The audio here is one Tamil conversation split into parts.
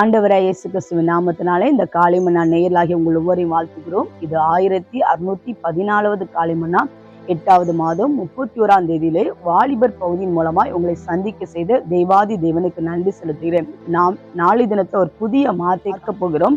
ஆண்டவராய் இயேசு கிறிஸ்துவின் நாமத்தினாலே இந்த காளிமண்ணா நேயர்களாகி உங்கள் ஒவ்வொரையும் வாழ்த்துகிறோம். இது ஆயிரத்தி அறுநூத்தி பதினாலாவது காளிமண்ணா எட்டாவது மாதம் முப்பத்தி ஓராம் தேதியிலே வாலிபர் பகுதியின் மூலமாய் உங்களை சந்திக்க செய்த தெய்வாதி தேவனுக்கு நன்றி செலுத்துகிறேன். நாம் நாளை தினத்தை ஒரு புதிய மாதத்தை போகிறோம்.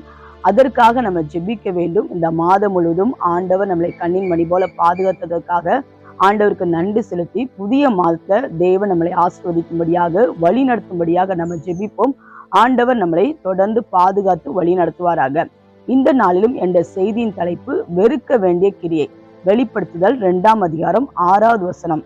அதற்காக நம்ம ஜெபிக்க வேண்டும். இந்த மாதம் முழுவதும் ஆண்டவர் நம்மளை கண்ணின் மணி போல பாதுகாத்ததற்காக ஆண்டவருக்கு நன்றி செலுத்தி புதிய மாதத்தை தேவன் நம்மளை ஆசிர்வதிக்கும்படியாக வழி நடத்தும்படியாக நம்ம ஜெபிப்போம். ஆண்டவர் நம்மளை தொடர்ந்து பாதுகாத்து வழி நடத்துவாராக. இந்த நாளிலும் என்ற செய்தியின் தலைப்பு வெறுக்க வேண்டிய கிரியை. வெளிப்படுத்துதல் இரண்டாம் அதிகாரம் ஆறாவது வசனம்.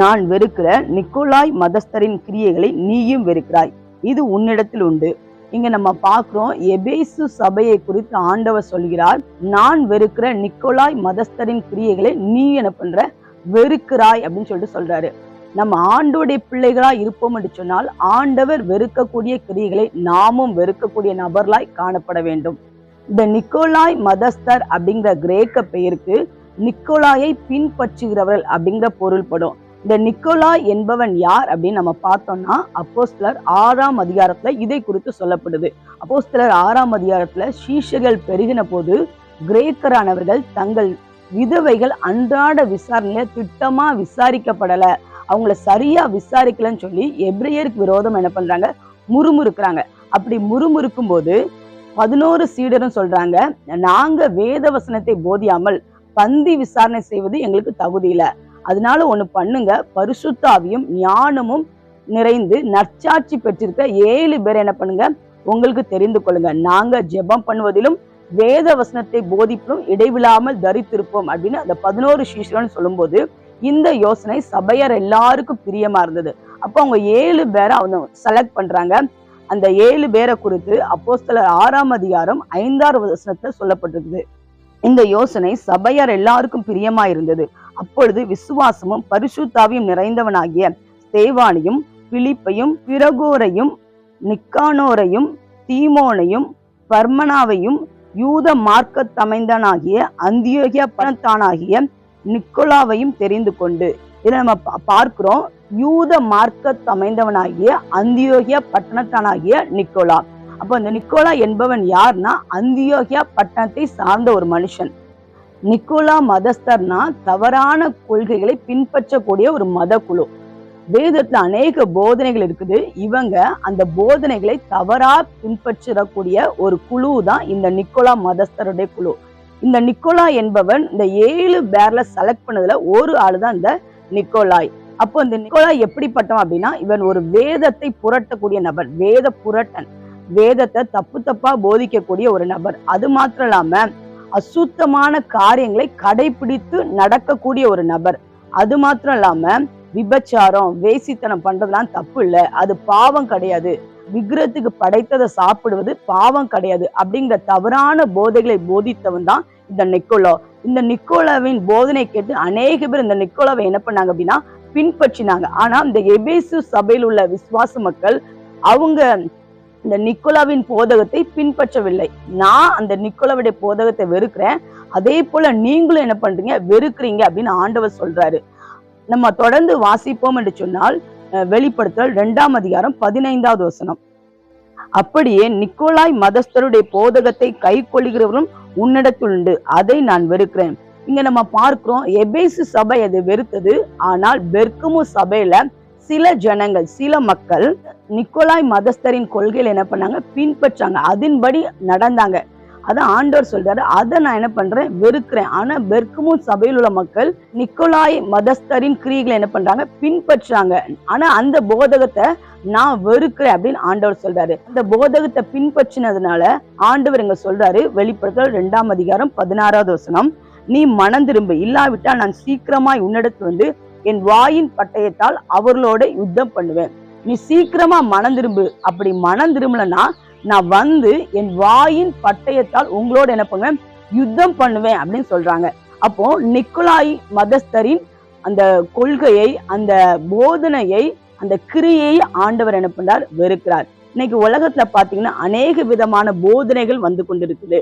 நான் வெறுக்கிற நிக்கோலாய் மதஸ்தரின் கிரியைகளை நீயும் வெறுக்கிறாய். இது உன்னிடத்தில் உண்டு. இங்க நம்ம பார்க்கிறோம் எபேசு சபையை குறித்து ஆண்டவர் சொல்கிறார் நான் வெறுக்கிற நிக்கோலாய் மதஸ்தரின் கிரியைகளை நீ என்ன பண்ற? வெறுக்கிறாய் அப்படின்னு சொல்லிட்டு சொல்றாரு. நம்ம ஆண்டோடைய பிள்ளைகளா இருப்போம் என்று சொன்னால் ஆண்டவர் வெறுக்கக்கூடிய கிரியைகளை நாமும் வெறுக்கக்கூடிய நபர்களாய் காணப்பட வேண்டும். இந்த நிக்கோலாய் மதஸ்தர் அப்படிங்கிற கிரேக்க பெயருக்கு நிக்கோலாயை பின்பற்றுகிறவர்கள் அப்படிங்கிற பொருள்படும் இந்த நிக்கோலாய் என்பவன் யார் அப்படின்னு நம்ம பார்த்தோம்னா அப்போஸ்தலர் ஆறாம் அதிகாரத்துல இதை குறித்து சொல்லப்படுது. அப்போஸ்தலர் ஆறாம் அதிகாரத்துல சீஷர்கள் பெருகின போது கிரேக்கரானவர்கள் தங்கள் விதவைகள் அன்றாட விசாரணையில திட்டமா விசாரிக்கப்படல. அவங்கள சரியா விசாரிக்கலன்னு சொல்லி எப்ரேயருக்கு விரோதம் என்ன பண்றாங்க? முறுமுறுக்கிறாங்க. அப்படி முறுமுறுக்கும் போது பதினோரு சீடரும் சொல்றாங்க நாங்க வேத வசனத்தை போதியாமல் பந்தி விசாரணை செய்வது எங்களுக்கு தகுதி இல்ல. அதனால ஒண்ணு பண்ணுங்க. பரிசுத்தாவியும் ஞானமும் நிறைந்து நற்சாட்சி பெற்றிருக்க ஏழு பேர் என்ன பண்ணுங்க? உங்களுக்கு தெரிந்து கொள்ளுங்க. நாங்க ஜெபம் பண்ணுவதிலும் வேத வசனத்தை போதிப்பிலும் இடைவிழாமல் தரித்திருப்போம். அப்படின்னு அந்த பதினோரு சீஷர்கள் சொல்லும்போது இந்த யோசனை சபையர் எல்லாருக்கும் பிரியமா இருந்தது. அப்போ அவங்க ஏழு பேரை அவங்க செலக்ட் பண்றாங்க. அந்த ஏழு பேரை குறித்து அப்போஸ்தலர் ஆறாம் அதிகாரம் ஐந்தாவது வசனத்துல சொல்லப்பட்டிருக்குது. இந்த யோசனை சபையார் எல்லாருக்கும் பிரியமா இருந்தது. அப்பொழுது விசுவாசமும் பரிசுத்தாவியும் நிறைந்தவனாகிய தேவானையும் பிலிப்பையும் பிரகோரையும் நிக்கானோரையும் தீமோனையும் பர்மனாவையும் யூத மார்க்கத்தமைந்தனாகிய அந்தியோகிய பணத்தானாகிய நிக்கோலாவையும் தெரிந்து கொண்டு. இதை நம்ம பா- பார்க்கிறோம். யூத மார்க்கத் அமைந்தவனாகிய அந்தியோகியா பட்டணத்தானாகிய நிக்கோலா. அப்போ இந்த நிக்கோலா என்பவன் யார்னா அந்தியோகியா பட்டணத்தை சார்ந்த ஒரு மனுஷன். நிக்கோலா மதஸ்தர்னா தவறான கொள்கைகளை பின்பற்றக்கூடிய ஒரு மத குழு வேதத்துல அநேக போதனைகள் இருக்குது. இவங்க அந்த போதனைகளை தவறா பின்பற்றக்கூடிய ஒரு குழு தான் இந்த நிக்கோலா மதஸ்தருடைய குழு. இந்த நிக்கோலா என்பவன் இந்த ஏழு பேர்ல செலக்ட் பண்ணதுல ஒரு ஆள் தான் இந்த நிக்கோலாய். அப்போ இந்த நிக்கோலாய் எப்படிப்பட்டவன் அப்படின்னா இவன் ஒரு வேதத்தை புரட்டக்கூடிய நபர் வேத புரட்டன். வேதத்தை தப்பு தப்பா போதிக்கக்கூடிய ஒரு நபர். அது மாத்திரம் இல்லாம அசுத்தமான காரியங்களை கடைபிடித்து நடக்கக்கூடிய ஒரு நபர். அது மாத்திரம் இல்லாம விபச்சாரம் வேசித்தனம் பண்றதுலாம் தப்பு இல்ல. அது பாவம் கிடையாது. விக்கிரத்துக்கு படைத்ததை சாப்பிடுவது பாவம் கிடையாது அப்படிங்கிற தவறான போதைகளை போதித்தவன் தான் இந்த நிக்கோலோ. இந்த நிக்கோலாவின் போதனை கேட்டு அநேக பேர் இந்த நிக்கோலாவை என்ன பண்ணாங்க அப்படின்னா பின்பற்றினாங்க. ஆனா இந்த எபேசு சபையில் உள்ள விசுவாச மக்கள் அவங்க இந்த நிக்கோலாவின் போதகத்தை பின்பற்றவில்லை. நான் அந்த நிக்கோலாவுடைய போதகத்தை வெறுக்கிறேன். அதே போல நீங்களும் என்ன பண்றீங்க? வெறுக்கிறீங்க அப்படின்னு ஆண்டவர் சொல்றாரு. நம்ம தொடர்ந்து வாசிப்போம் என்று சொன்னால் வெளிப்படுத்தல் இரண்டாம் அதிகாரம் பதினைந்தாவது வசனம். அப்படியே நிக்கோலாய் மதஸ்தருடைய போதகத்தை கை கொள்கிறவரும் உன்னிடத்தில் உண்டு. அதை நான் வெறுக்கிறேன். இங்க நம்ம பார்க்கிறோம் எபேசு சபை அது வெறுத்தது. ஆனால் பெர்க்குமு சபையில சில ஜனங்கள் சில மக்கள் நிக்கோலாய் மதஸ்தரின் கொள்கையில என்ன பண்ணாங்க? பின்பற்றாங்க. அதன்படி நடந்தாங்க. அதான் ஆண்டவர் சொல்றாரு. அதை நான் என்ன பண்றேன்? வெறுக்கிறேன். ஆனா பெர்கமு சபையில் உள்ள மக்கள் நிக்கோலாய் மதஸ்தரின் கிரீகளை என்ன பண்றாங்க? பின்பற்றாங்க. ஆனா அந்த போதகத்தை நான் வெறுக்கிறேன் அப்படின்னு ஆண்டவர் சொல்றாரு. அந்த போதகத்தை பின்பற்றினதுனால ஆண்டவர் இங்க சொல்றாரு வெளிப்படுத்தல் இரண்டாம் அதிகாரம் பதினாறாவது வசனம். நீ மனம் திரும்பு இல்லாவிட்டால் நான் சீக்கிரமாய் உன்னிடத்து வந்து என் வாயின் பட்டயத்தால் அவர்களோட யுத்தம் பண்ணுவேன். நீ சீக்கிரமா மனம் திரும்பு அப்படி மனம் திரும்பலன்னா நான் வந்து என் வாயின் பட்டயத்தால் உங்களோட என்ன பண்ணுவேன்? யுத்தம் பண்ணுவேன் அப்படின்னு சொல்றாங்க. அப்போ நிக்கோலாய் மதஸ்தரின் அந்த கொள்கையை அந்த போதனையை அந்த கிரியை ஆண்டவர் என்ன பண்றார்? வெறுக்கிறார். இன்னைக்கு உலகத்துல பாத்தீங்கன்னா அநேக விதமான போதனைகள் வந்து கொண்டிருக்குது.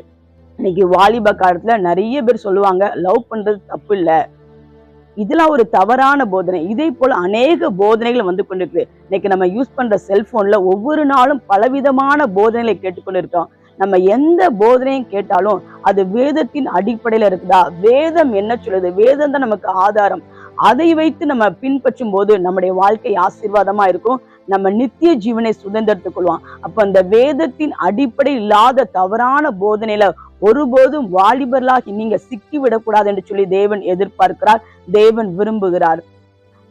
இன்னைக்கு வாலிப காலத்துல நிறைய பேர் சொல்லுவாங்க லவ் பண்றது தப்பு இல்லை. இதெல்லாம் ஒரு தவறான போதனை. இதே போல அநேக போதனைகள் வந்து கொண்டிருக்கு. இன்னைக்கு நம்ம யூஸ் பண்ற செல்போன்ல ஒவ்வொரு நாளும் பலவிதமான போதனைகளை கேட்டுக்கொண்டிருக்கோம். நம்ம எந்த போதனையும் கேட்டாலும் அது வேதத்தின் அடிப்படையில இருக்குதா? வேதம் என்ன சொல்லுது? வேதம் தான் நமக்கு ஆதாரம். அதை வைத்து நம்ம பின்பற்றும் போது நம்முடைய வாழ்க்கை ஆசீர்வாதமா இருக்கும். நம்ம நித்திய ஜீவனை சுதந்திரத்துக் கொள்வோம். அப்ப அந்த வேதத்தின் அடிப்படை இல்லாத தவறான போதனையில ஒருபோதும் வாலிபர்களாகி நீங்க சிக்கி விடக்கூடாது என்று சொல்லி தேவன் எதிர்பார்க்கிறார் தேவன் விரும்புகிறார்.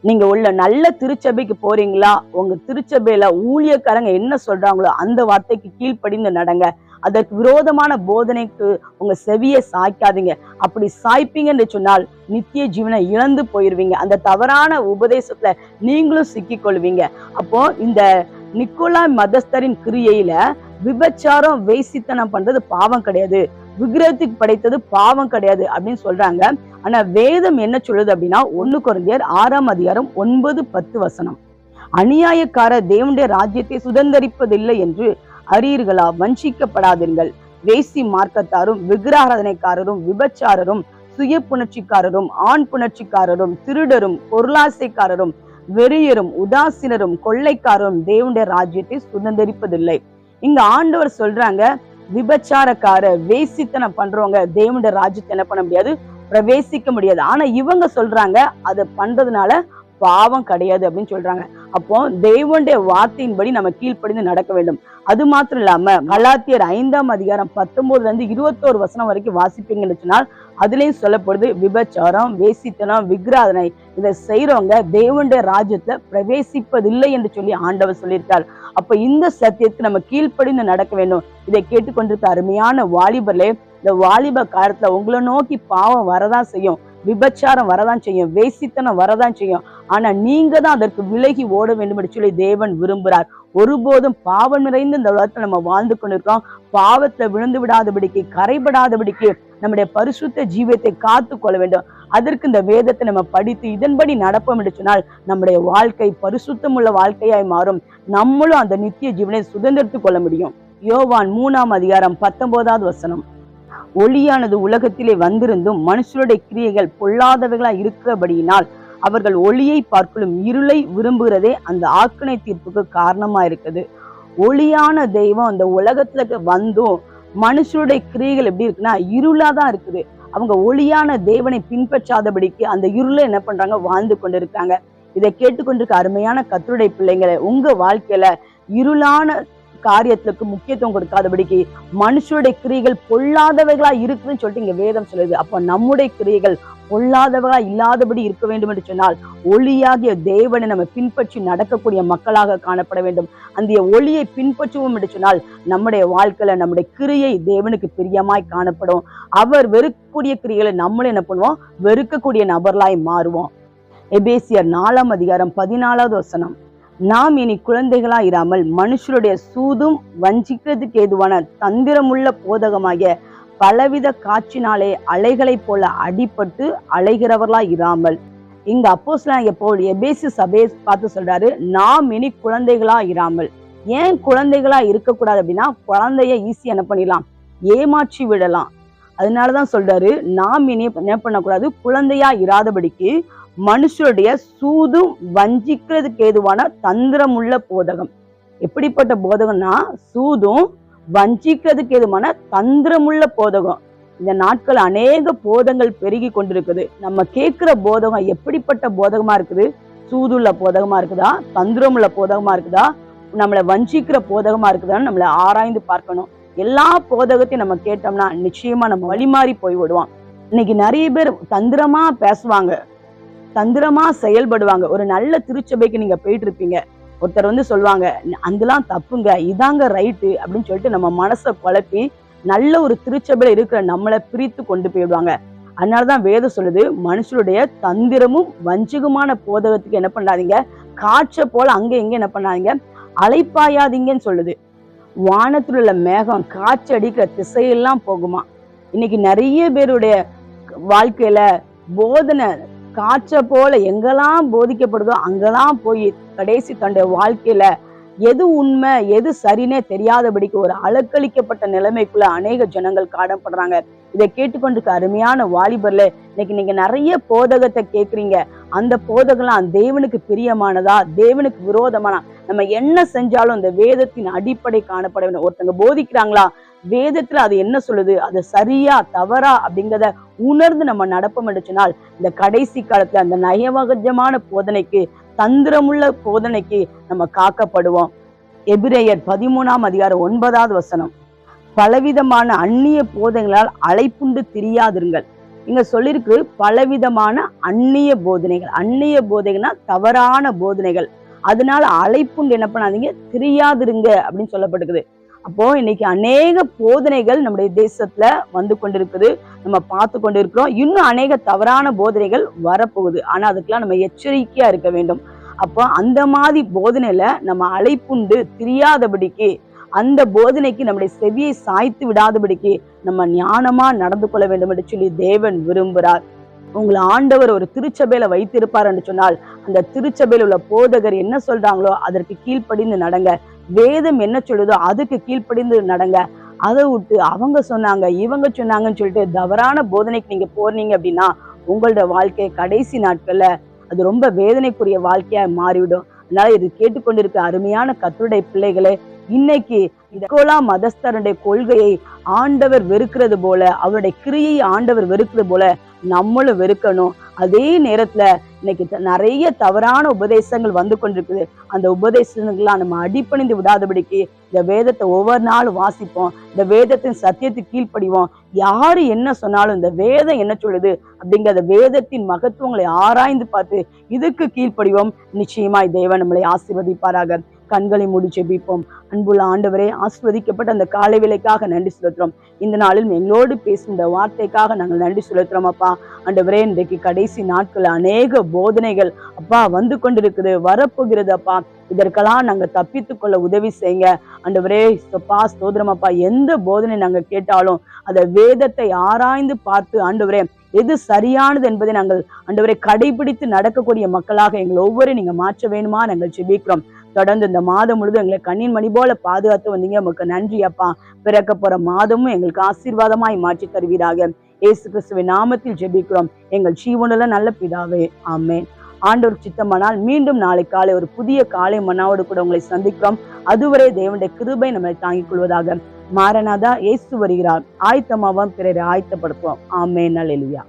நீங்க உள்ள நல்ல திருச்சபைக்கு போறீங்களா? உங்க திருச்சபையில ஊழியக்காரங்க என்ன சொல்றாங்களோ அந்த வார்த்தைக்கு கீழ்ப்படிந்து நடங்க. அதற்கு விரோதமான போதனைக்கு உங்க செவியை சாய்க்காதீங்க. அப்படி சாய்ப்பீங்கன்னு சொன்னால் நித்திய ஜீவனை இழந்து போயிருவீங்க. அந்த தவறான உபதேசத்துல நீங்களும் சிக்கி கொள்வீங்க அப்போ இந்த நிக்கோலா மதஸ்தரின் கிரியையில விபச்சாரம் வேசித்தனம் பண்றது பாவம் கிடையாது. விக்கிரகத்துக்கு படைத்தது பாவம் கிடையாது அப்படின்னு சொல்றாங்க. ஆனா வேதம் என்ன சொல்லுது அப்படின்னா ஒண்ணு குறைந்தியர் ஆறாம் அதிகாரம் ஒன்பது பத்து வசனம். அநியாயக்கார தேவனுடைய ராஜ்யத்தை சுதந்திரிப்பதில்லை என்று அறியீர்களா? வஞ்சிக்கப்படாதீர்கள். வேசி மார்க்கத்தாரும் விக்கிராராதனைக்காரரும் விபச்சாரரும் சுய புணர்ச்சிக்காரரும் ஆண் புணர்ச்சிக்காரரும் திருடரும் பொருளாசைக்காரரும் வெறியரும் உதாசீனரும் கொள்ளைக்காரரும் தேவனுடைய ராஜ்யத்தை சுதந்திரிப்பதில்லை. இங்க ஆண்டவர் சொல்றாங்க விபச்சாரக்கார வேசித்தனம் பண்றவங்க தேவனுடைய ராஜ்யத்தை என்ன பண்ண முடியாது? பிரவேசிக்க முடியாது. ஆனா இவங்க சொல்றாங்க அதை பண்றதுனால பாவம் கிடையாது அப்படின்னு சொல்றாங்க. அப்போ தேவனுடைய வார்த்தையின்படி நம்ம கீழ்ப்படிந்து நடக்க வேண்டும். அது மாத்திரம் இல்லாம கலாத்தியர் ஐந்தாம் அதிகாரம் பத்தொன்பதுல இருந்து இருபத்தோரு வசனம் வரைக்கும் வாசிப்பீங்கன்னு சொன்னால் அதுலயும் சொல்லப்படுது விபச்சாரம் வேசித்தனம் விக்கிராதனை. இதை செய்கிறவங்க தேவனுடைய ராஜ்யத்துல பிரவேசிப்பதில்லை என்று சொல்லி ஆண்டவர் சொல்லியிருக்கார். அப்ப இந்த சத்தியத்துக்கு நம்ம கீழ்ப்படிந்து நடக்க வேண்டும். இதை கேட்டுக்கொண்டிருக்க அருமையான வாலிபர்லே இந்த வாலிப காலத்தில் உங்களை நோக்கி பாவம் வரதான் செய்யும். விபச்சாரம் வரதான் செய்யும். வேசித்தனம் வரதான் செய்யும். ஆனா நீங்க தான் அதற்கு விலகி ஓட வேண்டும் என்று சொல்லி தேவன் விரும்புகிறார். ஒருபோதும் பாவம் நிறைந்த இந்த உலகத்தில் நம்ம வாழ்ந்து கொண்டிருக்கோம். பாவத்தை விழுந்து விடாதபடிக்கு கரைபடாதபடிக்கு நம்முடைய பரிசுத்த ஜீவியத்தை காத்து கொள்ள வேண்டும். அதற்கு இந்த வேதத்தை நம்ம படித்து இதன்படி நடப்போம் என்று சொன்னால் நம்முடைய வாழ்க்கை பரிசுத்தமுள்ள வாழ்க்கையாய் மாறும். நம்மளும் அந்த நித்திய ஜீவனை சுதந்திரத்து கொள்ள முடியும். யோவான் மூணாம் அதிகாரம் பத்தொன்பதாவது வசனம். ஒளியானது உலகத்திலே வந்திருந்தும் மனுஷருடைய கிரியைகள் பொல்லாதவைகளாய் இருக்கிறபடியினால் அவர்கள் ஒளியை பார்க்கலும் இருளை விரும்புகிறதே அந்த ஆக்கினை தீர்ப்புக்கு காரணமா இருக்குது ஒளியான தெய்வம் அந்த உலகத்துல வந்தும் மனுஷருடைய கிரியைகள் எப்படி இருக்குன்னா இருளா தான் இருக்குது. அவங்க ஒளியான தேவனை பின்பற்றாதபடிக்கு அந்த இருளை என்ன பண்றாங்க? வாழ்ந்து கொண்டிருக்காங்க. இதை கேட்டுக்கொண்டிருக்க அருமையான கத்தருடைய பிள்ளைங்களை உங்க வாழ்க்கையில இருளான காரியத்துக்கு முக்கியத்துவம் கொடுக்காதபடிக்கு மனுஷருடைய கிரியைகள் பொல்லாதவைகளா இருக்குன்னு சொல்லிட்டு இங்க வேதம் சொல்லுது. அப்ப நம்முடைய கிரியைகள் பொல்லாதவர்களா இல்லாதபடி இருக்க வேண்டும் என்று சொன்னால் ஒளியாகிய தேவனை நம்ம பின்பற்றி நடக்கக்கூடிய மக்களாக காணப்பட வேண்டும். அந்த ஒளியை பின்பற்றுவோம் என்று சொன்னால் நம்முடைய வாழ்க்கையில நம்முடைய கிரியை தேவனுக்கு பிரியமாய் காணப்படும். அவர் வெறுக்கக்கூடிய கிரியைகளை நம்மளும் என்ன பண்ணுவோம்? வெறுக்கக்கூடிய நபர்களாய் மாறுவோம். எபேசியர் நாலாம் அதிகாரம் பதினாலாவது வசனம். நாம் இனி குழந்தைகளா இராமல் மனுஷருடைய சூதும் வஞ்சிக்கிறதுக்கு ஏதுவான தந்திரமுள்ள போதகமாகிய பலவித காற்றினாலே அலைகளைப் போல அடிபட்டு அலைகிறவர்களா இராமல். இங்க அப்போஸ்லாம் எப்போ எபேசி சபையை பார்த்து சொல்றாரு நாம் இனி குழந்தைகளா இராமல். ஏன் குழந்தைகளா இருக்கக்கூடாது அப்படின்னா குழந்தைய ஈஸி என்ன பண்ணிடலாம்? ஏமாற்றி விடலாம். அதனாலதான் சொல்றாரு நாம் இனி என்ன பண்ணக்கூடாது? குழந்தையா இராதபடிக்கு மனுஷருடைய சூதும் வஞ்சிக்கிறதுக்கு ஏதுவான தந்திரமுள்ள போதகம். எப்படிப்பட்ட போதகம்னா சூதும் வஞ்சிக்கிறதுக்கு ஏதுமான தந்திரமுள்ள போதகம். இந்த நாட்கள் அநேக போதங்கள் பெருகி கொண்டிருக்குது. நம்ம கேட்கிற போதகம் எப்படிப்பட்ட போதகமா இருக்குது? சூதுள்ள போதகமா இருக்குதா? தந்திரமுள்ள போதகமா இருக்குதா? நம்மளை வஞ்சிக்கிற போதகமா இருக்குதான்னு நம்மளை ஆராய்ந்து பார்க்கணும். எல்லா போதகத்தையும் நம்ம கேட்டோம்னா நிச்சயமா நம்ம வழிமாறி போய் விடுவோம் இன்னைக்கு நிறைய பேர் தந்திரமா பேசுவாங்க. தந்திரமா செயல்படுவாங்க. ஒரு நல்ல திருச்சபைக்கு நீங்க போயிட்டு இருப்பீங்க ஒருத்தர் வந்து சொல்லுவாங்க அதெல்லாம் தப்புங்க இதாங்க ரைட்டு அப்படின்னு சொல்லிட்டு நம்ம மனசை குழப்பி நல்ல ஒரு திருச்சபையில இருக்கிற நம்மளை பிரித்து கொண்டு போயிடுவாங்க. அதனாலதான் வேதம் சொல்லுது மனுஷருடைய தந்திரமும் வஞ்சகமான போதகத்துக்கு என்ன பண்ணாதீங்க காற்றை போல அங்க எங்க என்ன பண்ணாதீங்க அலைப்பாயாதீங்கன்னு சொல்லுது. வானத்தில் உள்ள மேகம் காற்று அடிக்கிற திசையெல்லாம் போகுமா? இன்னைக்கு நிறைய பேருடைய வாழ்க்கையில போதனை காற்றை போல எங்கெல்லாம் போதிக்கப்படுதோ அங்கெல்லாம் போய் கடைசி தன்னுடைய வாழ்க்கையில எது உண்மை எது சரினே தெரியாதபடிக்கு ஒரு அலக்களிக்கப்பட்ட நிலைமைக்குள்ள அநேக ஜனங்கள் காணப்படுறாங்க இதை கேட்டுக்கொண்டிருக்க அருமையான வாலிபர்ல இன்னைக்கு நீங்க நிறைய போதகத்தை கேட்குறீங்க அந்த போதகம்லாம் தேவனுக்கு பிரியமானதா தேவனுக்கு விரோதமானா நம்ம என்ன செஞ்சாலும் அந்த வேதத்தின் அடிப்படை காணப்பட வேண்டும் ஒருத்தங்க போதிக்கிறாங்களா வேதத்துல அது என்ன சொல்லுது? அது சரியா தவறா அப்படிங்கிறத உணர்ந்து நம்ம நடப்போம் என்று இந்த கடைசி காலத்துல அந்த நயவகஜமான போதனைக்கு தந்திரமுள்ள போதனைக்கு நம்ம காக்கப்படுவோம். எபிரேயர் பதிமூணாம் அதிகாரம் ஒன்பதாவது வசனம். பலவிதமான அந்நிய போதனைகளால் அழைப்புண்டு திரியாதிருங்கள். இங்க சொல்லிருக்கு பலவிதமான அந்நிய போதனைகள். அந்நிய போதனைகள்னா தவறான போதனைகள். அதனால அழைப்புண்டு என்ன பண்ணாதீங்க திரியாதிருங்க அப்படின்னு சொல்லப்பட்டுக்குது அப்போ இன்னைக்கு அநேக போதனைகள் நம்முடைய தேசத்துல வந்து கொண்டிருக்குது. நம்ம பார்த்து கொண்டிருக்கிறோம். இன்னும் அநேக தவறான போதனைகள் வரப்போகுது. ஆனா அதுக்கெல்லாம் நம்ம எச்சரிக்கையா இருக்க வேண்டும். அப்போ அந்த மாதிரி போதனையில நம்ம அழைப்புண்டு திரியாதபடிக்கு அந்த போதனைக்கு நம்முடைய செவியை சாய்த்து விடாதபடிக்கு நம்ம ஞானமா நடந்து கொள்ள வேண்டும் என்று சொல்லி தேவன் விரும்புகிறார் உங்களை ஆண்டவர் ஒரு திருச்சபையில வைத்திருப்பார் என்று சொன்னால் அந்த திருச்சபையில் உள்ள போதகர் என்ன சொல்றாங்களோ அதற்கு கீழ்ப்படிந்து நடங்க. வேதம் என்ன சொல்லுதோ அதுக்கு கீழ்ப்படிந்து நடங்க. அதை விட்டு அவங்க சொன்னாங்க இவங்க சொன்னாங்கன்னு சொல்லிட்டு தவறான போதனைக்கு நீங்க போறீங்க அப்படின்னா உங்களோட வாழ்க்கை கடைசி நாட்கள்ல அது ரொம்ப வேதனைக்குரிய வாழ்க்கையா மாறிவிடும். அதனால இது கேட்டுக்கொண்டிருக்க அருமையான கத்தருடைய பிள்ளைகளே இன்னைக்கு இதோலா மதஸ்தருடைய கொள்கையை ஆண்டவர் வெறுக்கிறது போல அவருடைய கிரியை ஆண்டவர் வெறுக்கிறது போல நம்மளும் வெறுக்கணும். அதே நேரத்துல இன்னைக்கு த- நிறைய தவறான உபதேசங்கள் வந்து கொண்டிருக்குது. அந்த உபதேசங்கள்லாம் நம்ம அடிப்பணிந்து விடாதபடிக்கு இந்த வேதத்தை ஒவ்வொரு நாளும் வாசிப்போம். இந்த வேதத்தின் சத்தியத்துக்கு கீழ்ப்படிவோம். யாரு என்ன சொன்னாலும் இந்த வேதம் என்ன சொல்லுது அப்படிங்கிற வேதத்தின் மகத்துவங்களை ஆராய்ந்து பார்த்து இதுக்கு கீழ்ப்படிவோம். நிச்சயமாய் தேவன் நம்மளை ஆசிர்வதிப்பாராக. கண்களை மூடி ஜெபிப்போம் அன்புள்ள ஆண்டவரே ஆஸ்வதிக்கப்பட்ட அந்த காலை வேலைக்காக நன்றி செலுத்துறோம். இந்த நாளில் எங்களோடு பேசும் இந்த வார்த்தைக்காக நாங்கள் நன்றி செலுத்துறோம் அப்பா. ஆண்டவரே இன்றைக்கு கடைசி நாட்கள் அநேக போதனைகள் அப்பா வந்து கொண்டிருக்குது வரப்போகிறது அப்பா. இதற்கெல்லாம் நாங்க தப்பித்து கொள்ள உதவி செய்யுங்க. ஆண்டவரே அப்பா ஸ்தோதிரமப்பா எந்த போதனை நாங்க கேட்டாலும் அந்த வேதத்தை ஆராய்ந்து பார்த்து ஆண்டவரே எது சரியானது என்பதை நாங்கள் ஆண்டவரை கடைபிடித்து நடக்கக்கூடிய மக்களாக எங்களை ஒவ்வொரு நீங்க மாற்ற வேணுமா நாங்கள் ஜெபிக்கிறோம். தொடர்ந்து இந்த மாதம் முழுதும் எங்களை கண்ணின் மணி போல பாதுகாத்து வந்தீங்க. உமக்கு நன்றி அப்பா. பிறக்க போற மாதமும் எங்களுக்கு ஆசீர்வாதமாய் மாற்றி தருவீராக. இயேசு கிறிஸ்துவின் நாமத்தில் ஜெபிக்கிறோம். எங்கள் ஜீவனில் நல்ல பிதாவே. ஆமே ஆண்டவர் சித்தமானால் மீண்டும் நாளை காலை ஒரு புதிய காலை மன்னாவோடு கூட உங்களை சந்திக்கிறோம். அதுவரை தேவனுடைய கிருபை நம்மளை தாங்கிக் கொள்வதாக. மாறனாதா இயேசு வருகிறார். ஆயத்தமாவாம் பிறரை ஆயத்தப்படுத்துவோம். ஆமே அல்லேலூயா.